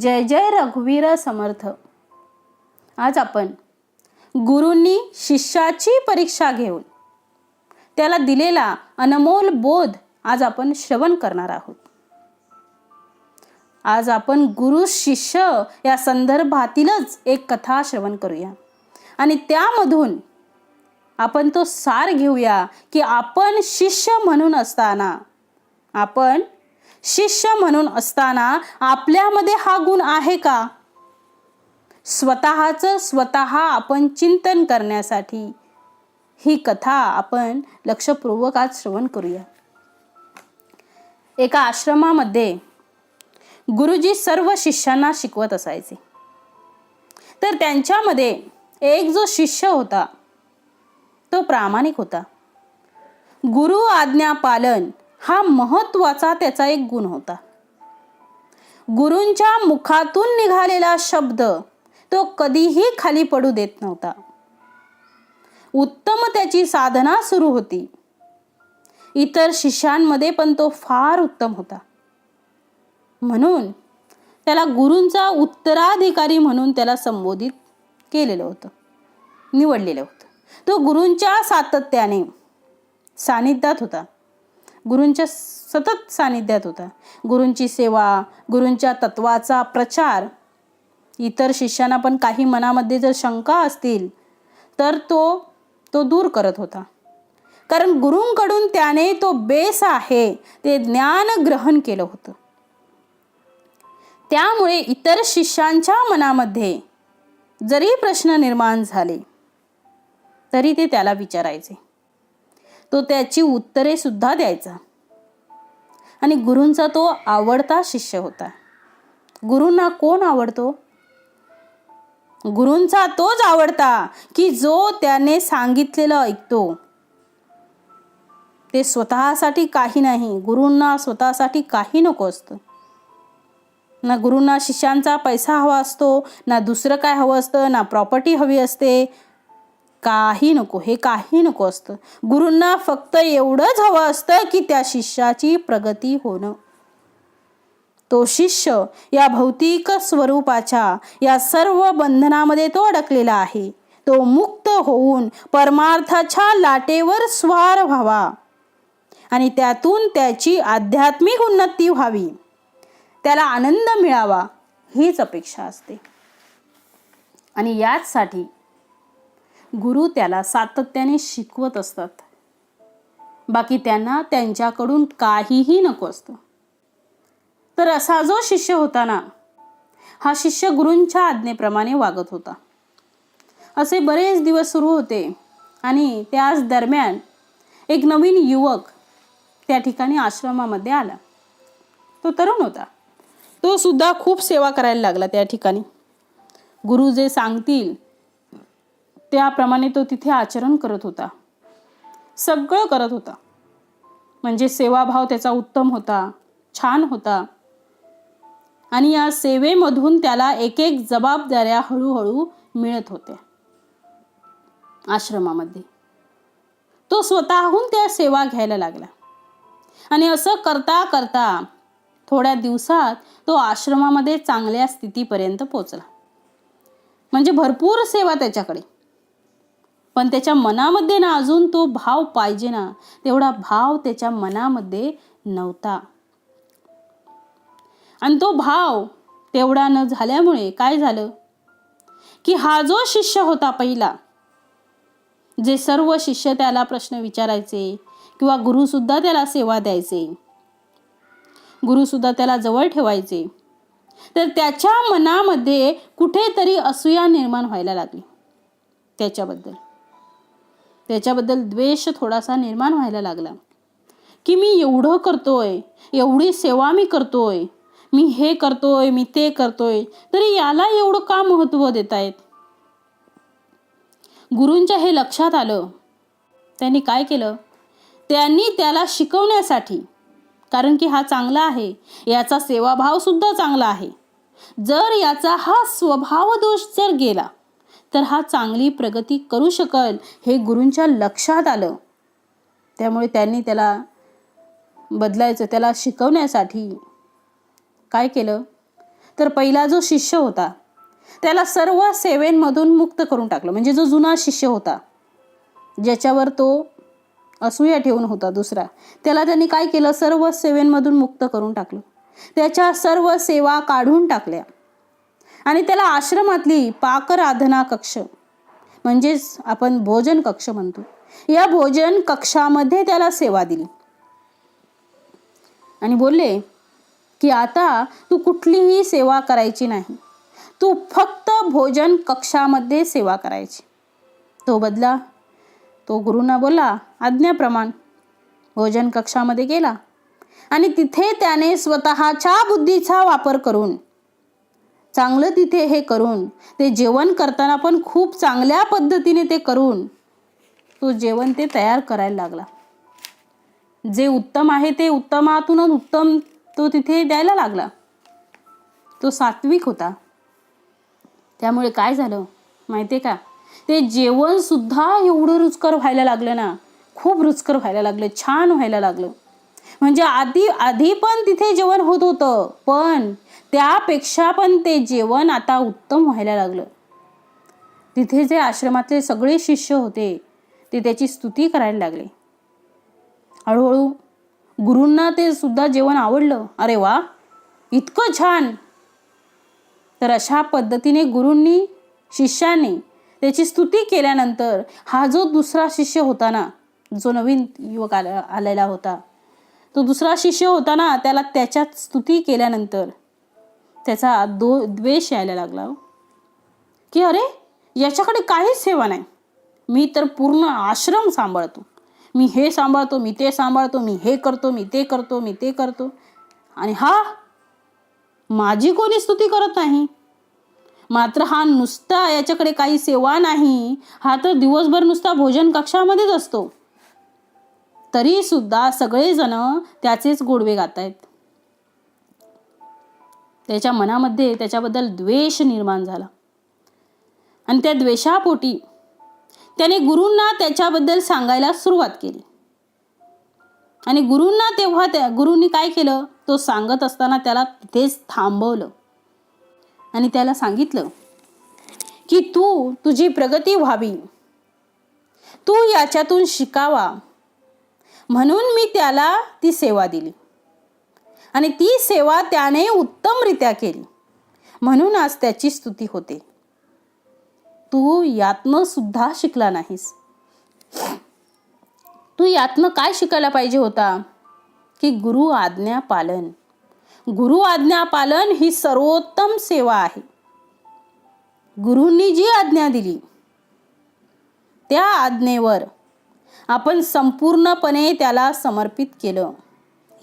जय जय रघुवीर समर्थ. आज आपण गुरूंनी शिष्याची परीक्षा घेऊन त्याला दिलेला अनमोल बोध आज आपण श्रवण करणार आहोत. आज आपण गुरु शिष्य या संदर्भातीलच एक कथा श्रवण करूया. आणि त्यामधून आपण तो सार घेऊया की आपण शिष्य म्हणून असताना आपण शिष्य म्हणून असताना आपल्यामध्ये हा गुण आहे का? स्वतःचं स्वतः आपण चिंतन करण्यासाठी ही कथा आपण लक्षपूर्वक आज श्रवण करूया. एका आश्रमामध्ये गुरुजी सर्व शिष्यांना शिकवत असायचे. तर त्यांच्यामध्ये एक जो शिष्य होता तो प्रामाणिक होता. गुरु आज्ञा पालन हा महत्त्वाचा त्याचा एक गुण होता. गुरूंच्या मुखातून निघालेला शब्द तो कधीही खाली पडू देत नव्हता. उत्तम त्याची साधना सुरू होती. इतर शिष्यांमध्ये पण तो फार उत्तम होता. म्हणून त्याला गुरूंचा उत्तराधिकारी म्हणून त्याला संबोधित केलेलं होतं. निवडलेलं होतं. तो गुरूंच्या सातत्याने सानिध्यात होता. गुरूंच्या सतत सानिध्यात होता. गुरूंची सेवा गुरूंच्या तत्वाचा प्रचार इतर शिष्यांना पण काही मनामध्ये जर शंका असतील तर तो तो दूर करत होता. कारण गुरूंकडून त्याने तो बेस आहे ते ज्ञान ग्रहण केलं होतं. त्यामुळे इतर शिष्यांच्या मनामध्ये जरी प्रश्न निर्माण झाले तरी ते त्याला विचारायचे. तो त्याची उत्तरे सुद्धा द्यायचा. आणि गुरूंचा तो आवडता शिष्य होता. गुरूंना कोण आवडतो? गुरूंचा तोच आवडता की जो त्याने सांगितलेलं ऐकतो. ते स्वतःसाठी काही नाही गुरूंना स्वतःसाठी काही नको असतं. ना गुरूंना शिष्यांचा पैसा हवा असतो ना दुसरं काय हवं असतं ना प्रॉपर्टी हवी असते काही नको हे काही नको असतं. गुरूंना फक्त एवढंच हवं असतं की त्या शिष्याची प्रगती होणं. तो शिष्य या भौतिक स्वरूपाच्या या सर्व बंधनामध्ये तो अडकलेला आहे. तो मुक्त होऊन परमार्थाच्या लाटेवर स्वार व्हावा आणि त्यातून त्याची आध्यात्मिक उन्नती व्हावी. त्याला आनंद मिळावा हीच अपेक्षा असते. आणि याचसाठी गुरु त्याला सातत्याने शिकवत असतात. बाकी त्यांना त्यांच्याकडून काहीही नको असतं. तर असा जो शिष्य होता ना हा शिष्य गुरूंच्या आज्ञेप्रमाणे वागत होता. असे बरेच दिवस सुरू होते आणि त्याच दरम्यान एक नवीन युवक त्या ठिकाणी आश्रमामध्ये आला. तो तरुण होता. तो सुद्धा खूप सेवा करायला लागला त्या ठिकाणी. गुरु जे सांगतील त्याप्रमाणे तो तिथे आचरण करत होता. सगळं करत होता. म्हणजे सेवाभाव त्याचा उत्तम होता छान होता. आणि या सेवेमधून त्याला एक एक जबाबदाऱ्या हळूहळू मिळत होत्या. आश्रमामध्ये. तो स्वतःहून त्या सेवा घ्यायला लागला. आणि असं करता करता थोड्या दिवसात तो आश्रमामध्ये चांगल्या स्थितीपर्यंत पोचला. म्हणजे भरपूर सेवा त्याच्याकडे. पण त्याच्या मनामध्ये ना अजून तो भाव पाहिजे ना तेवढा भाव त्याच्या मनामध्ये नव्हता. आणि तो भाव तेवढा न झाल्यामुळे काय झालं? की हा जो शिष्य होता पहिला जे सर्व शिष्य त्याला प्रश्न विचारायचे किंवा गुरुसुद्धा त्याला सेवा द्यायचे गुरुसुद्धा त्याला जवळ ठेवायचे तर त्याच्या मनामध्ये कुठेतरी असूया निर्माण व्हायला लागली त्याच्याबद्दल. त्याच्याबद्दल द्वेष थोडासा निर्माण व्हायला लागला. की मी एवढं करतोय एवढी सेवा मी करतोय मी हे करतोय मी ते करतोय तरी याला एवढं का महत्त्व देत आहेत गुरूंच्या हे लक्षात आलं. त्यांनी काय केलं? त्यांनी त्याला शिकवण्यासाठी कारण की हा चांगला आहे याचा सेवाभावसुद्धा चांगला आहे. जर याचा हा स्वभाव दोष जर गेला तर हा चांगली प्रगती करू शकल हे गुरूंच्या लक्षात आलं. त्यामुळे त्यांनी त्याला बदलायचं त्याला शिकवण्यासाठी काय केलं? तर पहिला जो शिष्य होता त्याला सर्व सेवेंमधून मुक्त करून टाकलं. म्हणजे जो जुना शिष्य होता ज्याच्यावर तो असूया ठेवून होता दुसरा त्याला त्यांनी काय केलं? सर्व सेवेंमधून मुक्त करून टाकलं. त्याच्या सर्व सेवा काढून टाकल्या. आणि त्याला आश्रमातली पाकराधना कक्ष म्हणजेच आपण भोजन कक्ष म्हणतो. या भोजन कक्षामध्ये त्याला सेवा दिली. आणि बोलले की आता तू कुठलीही सेवा करायची नाही. तू फक्त भोजन कक्षामध्ये सेवा करायची. तो बदला. तो गुरुंना बोलला आज्ञाप्रमाण भोजन कक्षामध्ये गेला. आणि तिथे त्याने स्वतःच्या बुद्धीचा वापर करून चांगलं तिथे हे करून ते जेवण करताना पण खूप चांगल्या पद्धतीने ते करून तो जेवण ते तयार करायला लागला. जे उत्तम आहे ते उत्तमातूनच उत्तम तो तिथे द्यायला लागला. तो सात्विक होता. त्यामुळे काय झालं माहिती आहे का? ते जेवण सुद्धा एवढं रुचकर व्हायला लागलं ना खूप रुचकर व्हायला लागलं छान व्हायला लागलं. म्हणजे आधी आधी पण तिथे जेवण होत होतं पण त्यापेक्षा पण ते जेवण आता उत्तम व्हायला लागलं. तिथे जे आश्रमातले सगळे शिष्य होते ते त्याची स्तुती करायला लागले. हळूहळू गुरूंना ते सुद्धा जेवण आवडलं. अरे वा इतकं छान! तर अशा पद्धतीने गुरूंनी शिष्याने त्याची स्तुती केल्यानंतर हा जो दुसरा शिष्य होता ना जो नवीन युवक आला आलेला होता तो दुसरा शिष्य होता ना त्याला त्याच्यात स्तुती केल्यानंतर त्याचा दो द्वेष यायला लागला. की अरे याच्याकडे काहीच सेवा नाही. मी तर पूर्ण आश्रम सांभाळतो. मी हे सांभाळतो मी ते सांभाळतो मी हे करतो मी ते करतो मी ते करतो. आणि हा माझी कोणी स्तुती करत नाही? मात्र हा नुसता याच्याकडे काही सेवा नाही. हा तर दिवसभर नुसता भोजन कक्षामध्येच असतो. तरीसुद्धा सगळेजण त्याचेच गोडवे गात आहेत त्याच्या मनामध्ये त्याच्याबद्दल द्वेष निर्माण झाला. आणि त्या द्वेषापोटी त्याने गुरूंना त्याच्याबद्दल सांगायला सुरुवात केली. आणि गुरूंना तेव्हा त्या गुरूंनी काय केलं? तो सांगत असताना त्याला तिथेच थांबवलं. आणि त्याला सांगितलं की तू तुझी प्रगती व्हावी. तू याच्यातून शिकावा. म्हणून मी त्याला ती सेवा दिली. आणि ती सेवा त्याने उत्तमरित्या केली. म्हणून आज त्याची स्तुती होते. तू यातनं सुद्धा शिकला नाहीस. तू यातनं काय शिकायला पाहिजे होता? की गुरु आज्ञा पालन. गुरु आज्ञा पालन ही सर्वोत्तम सेवा आहे. गुरूंनी जी आज्ञा दिली त्या आज्ञेवर आपण संपूर्णपणे त्याला समर्पित केलं.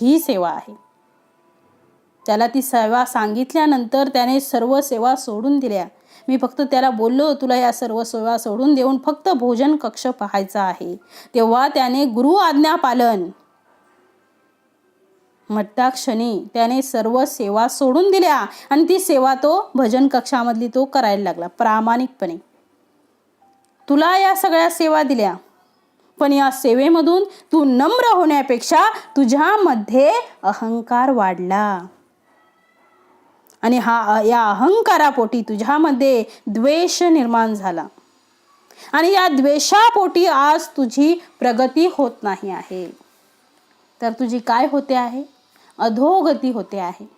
ही सेवा आहे. त्याला ती सेवा सांगितल्यानंतर त्याने सर्व सेवा सोडून दिल्या. मी फक्त त्याला बोललो तुला या सर्व सेवा सोडून देऊन फक्त भोजन कक्ष पाहायचा आहे. तेव्हा त्याने गुरु आज्ञा पालन म्हटता क्षणी त्याने सर्व सेवा सोडून दिल्या आणि ती सेवा तो भजन कक्षामधली तो करायला लागला प्रामाणिकपणे. तुला या सगळ्या सेवा दिल्या पण या सेवेमधून तू नम्र होण्यापेक्षा तुझ्यामध्ये अहंकार वाढला. आणि हा या अहंकारापोटी तुझ्यामध्ये द्वेष निर्माण झाला. आणि या द्वेषापोटी आज तुझी प्रगती होत नाही आहे. तर तुझी काय होते आहे? अधोगती होते आहे.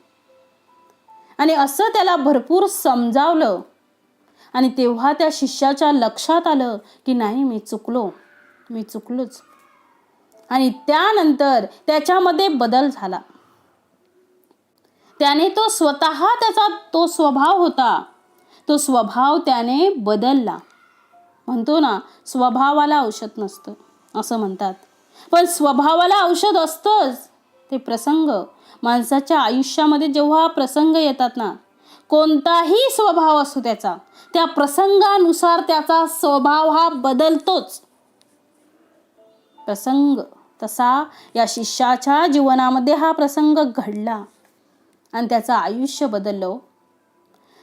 आणि असं त्याला भरपूर समजावलं. आणि तेव्हा त्या शिष्याच्या लक्षात आलं की नाही मी चुकलो. मी चुकलोच. आणि त्यानंतर त्याच्यामध्ये बदल झाला. त्याने तो स्वतः त्याचा तो स्वभाव होता. तो स्वभाव त्याने बदलला. म्हणतो ना स्वभावाला औषध नसतं असं म्हणतात. पण स्वभावाला औषध असतंच. ते प्रसंग माणसाच्या आयुष्यामध्ये जेव्हा प्रसंग येतात ना कोणताही स्वभाव असतो त्याचा त्या प्रसंगानुसार त्याचा स्वभाव हा बदलतोच. प्रसंग तसा या शिष्याच्या जीवनामध्ये हा प्रसंग घडला. आणि त्याचं आयुष्य बदललं हो.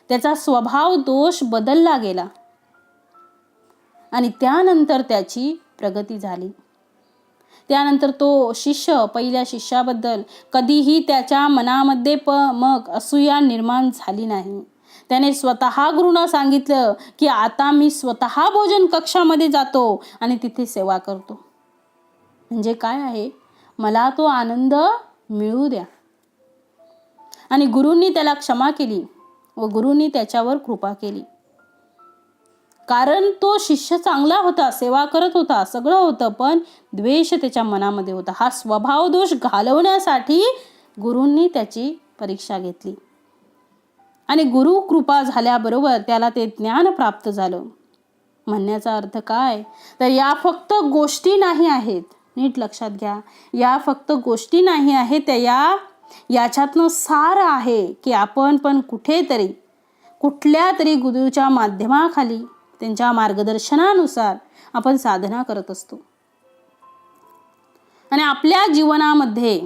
त्याचा स्वभाव दोष बदलला गेला. आणि त्यानंतर त्याची प्रगती झाली. त्यानंतर तो शिष्य पहिल्या शिष्याबद्दल कधीही त्याच्या मनामध्ये प मग असूया निर्माण झाली नाही. त्याने स्वतः गुरुना सांगितलं की आता मी स्वतः भोजन कक्षामध्ये जातो आणि तिथे सेवा करतो. म्हणजे काय आहे? मला तो आनंद मिळू द्या. आणि गुरूंनी त्याला क्षमा केली व गुरूंनी त्याच्यावर कृपा केली. कारण तो शिष्य चांगला होता सेवा करत होता सगळं होतं पण द्वेष त्याच्या मनामध्ये होता. हा स्वभाव दोष घालवण्यासाठी गुरूंनी त्याची परीक्षा घेतली. आणि गुरु कृपा झाल्याबरोबर त्याला ते ज्ञान प्राप्त झालं. म्हणण्याचा अर्थ काय? तर या फक्त गोष्टी नाही आहेत. नीट लक्षात घ्या. या फक्त गोष्टी नाही आहेत त्या या याच्यातनं सार आहे की आपण पण कुठेतरी कुठल्या तरी गुरुच्या माध्यमाखाली त्यांच्या मार्गदर्शनानुसार आपण साधना करत असतो. आणि आपल्या जीवनामध्ये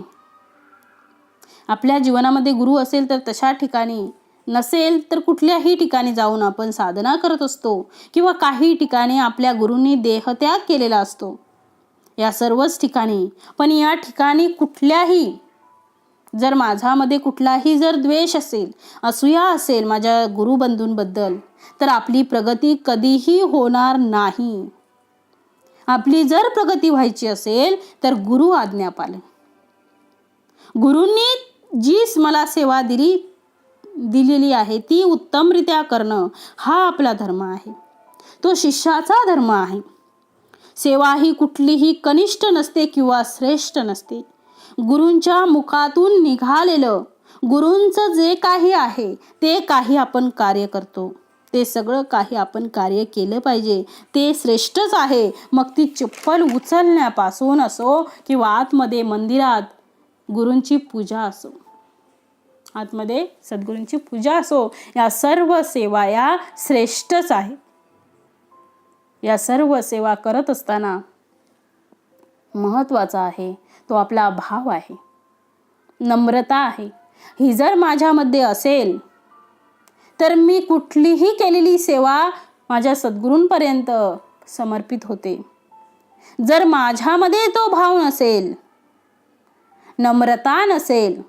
आपल्या जीवनामध्ये गुरु असेल तर तशा ठिकाणी नसेल तर कुठल्याही ठिकाणी जाऊन आपण साधना करत असतो किंवा काही ठिकाणी आपल्या गुरूंनी देहत्याग केलेला असतो. या सर्वच ठिकाणी पण या ठिकाणी कुठल्याही जर माझ्यामध्ये कुठलाही जर द्वेष असेल असूया असेल माझ्या गुरुबंधूंबद्दल तर आपली प्रगती कधीही होणार नाही. आपली जर प्रगती व्हायची असेल तर गुरु आज्ञा पालन. गुरूंनी जी मला सेवा दिली दिलेली आहे ती उत्तमरित्या करणं हा आपला धर्म आहे. तो शिष्याचा धर्म आहे. सेवा ही कुठलीही कनिष्ठ नसते किंवा श्रेष्ठ नसते. गुरूंच्या मुखातून निघालेलं. गुरूंचं जे काही आहे ते काही आपण कार्य करतो. ते सगळं काही आपण कार्य केलं पाहिजे. ते श्रेष्ठच आहे. मग ती चप्पल उचलण्यापासून असो किंवा आतमध्ये मंदिरात गुरूंची पूजा असो. आतमध्ये सद्गुरूंची पूजा असो या सर्व सेवा या श्रेष्ठच आहे. या सर्व सेवा करत असताना महत्त्वाचा आहे तो आपला भाव आहे. नम्रता आहे. ही जर माझ्यामध्ये असेल तर मी कुठलीही केलेली सेवा माझ्या सद्गुरूंपर्यंत समर्पित होते. जर माझ्यामध्ये तो भाव नसेल नम्रता नसेल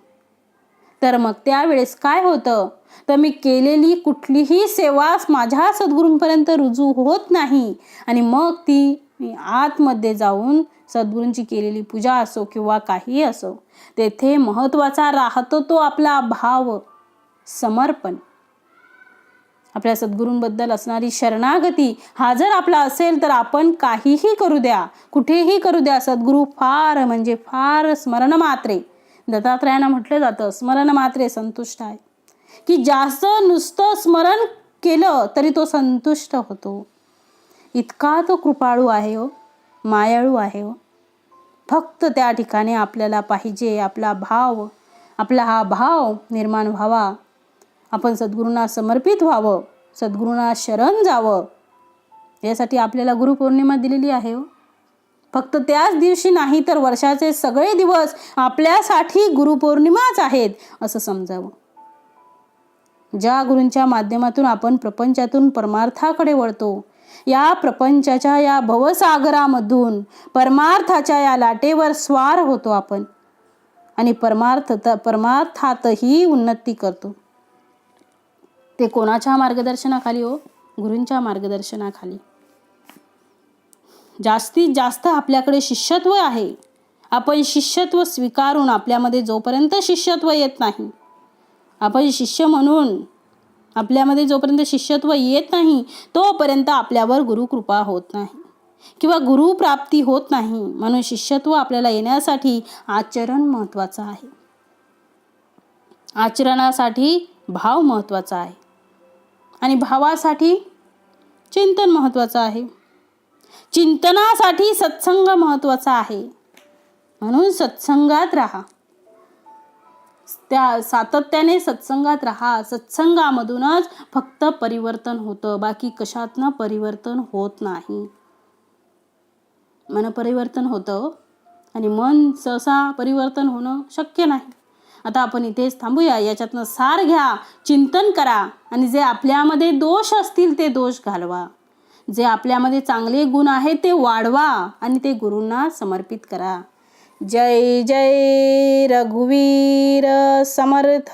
तर मग त्यावेळेस काय होतं? तर मी केलेली कुठलीही सेवा माझ्या सद्गुरूंपर्यंत रुजू होत नाही आणि मग ती आतमध्ये जाऊन सद्गुरूंची केलेली पूजा असो किंवा काही असो तेथे महत्त्वाचा राहतो तो आपला भाव समर्पण. आपल्या सद्गुरूंबद्दल असणारी शरणागती हा जर आपला असेल तर आपण काहीही करू द्या कुठेही करू द्या. सद्गुरू फार म्हणजे फार स्मरण मात्रे. दत्तात्रयानं म्हटलं जातं स्मरण मात्रे संतुष्ट आहे. की जास्त नुसतं स्मरण केलं तरी तो संतुष्ट होतो. इतका तो कृपाळू आहे हो मायाळू आहे हो. फक्त त्या ठिकाणी आपल्याला पाहिजे आपला भाव आपला हा भाव निर्माण व्हावा. आपण सद्गुरूंना समर्पित व्हावं सद्गुरूंना शरण जावं. यासाठी आपल्याला गुरुपौर्णिमा दिलेली आहे हो. फक्त त्याच दिवशी नाही तर वर्षाचे सगळे दिवस आपल्यासाठी गुरुपौर्णिमाच आहेत असं समजावं. ज्या गुरूंच्या माध्यमातून आपण प्रपंचातून परमार्थाकडे वळतो या प्रपंचाच्या या भवसागरामधून परमार्थाच्या या लाटेवर स्वार होतो आपण. आणि परमार्थ परमार्थातही उन्नती करतो. ते कोणाच्या मार्गदर्शनाखाली हो? गुरूंच्या मार्गदर्शनाखाली. जास्तीत जास्त आपल्याकडे शिष्यत्व आहे. आपण शिष्यत्व स्वीकारून आपल्यामध्ये जोपर्यंत शिष्यत्व येत नाही आपण शिष्य म्हणून आपल्यामध्ये जोपर्यंत शिष्यत्व येत नाही तोपर्यंत आपल्यावर गुरुकृपा होत नाही. किंवा गुरुप्राप्ती होत नाही. म्हणून शिष्यत्व आपल्याला येण्यासाठी आचरण महत्त्वाचं आहे. आचरणासाठी भाव महत्त्वाचा आहे. आणि भावासाठी चिंतन महत्त्वाचं आहे. चिंतनासाठी सत्संग महत्त्वाचा आहे. म्हणून सत्संगात राहा. त्या सातत्याने सत्संगात राहा. सत्संगामधूनच फक्त परिवर्तन होतं. बाकी कशातनं परिवर्तन होत नाही? मन परिवर्तन होतं आणि मन सहसा परिवर्तन होणं शक्य नाही. आता आपण इथेच थांबूया. याच्यातनं सार घ्या चिंतन करा आणि जे आपल्यामध्ये दोष असतील ते दोष घालवा. जे आपल्यामध्ये चांगले गुण आहेत ते वाढवा आणि ते गुरूंना समर्पित करा. जय जय रघुवीर समर्थ।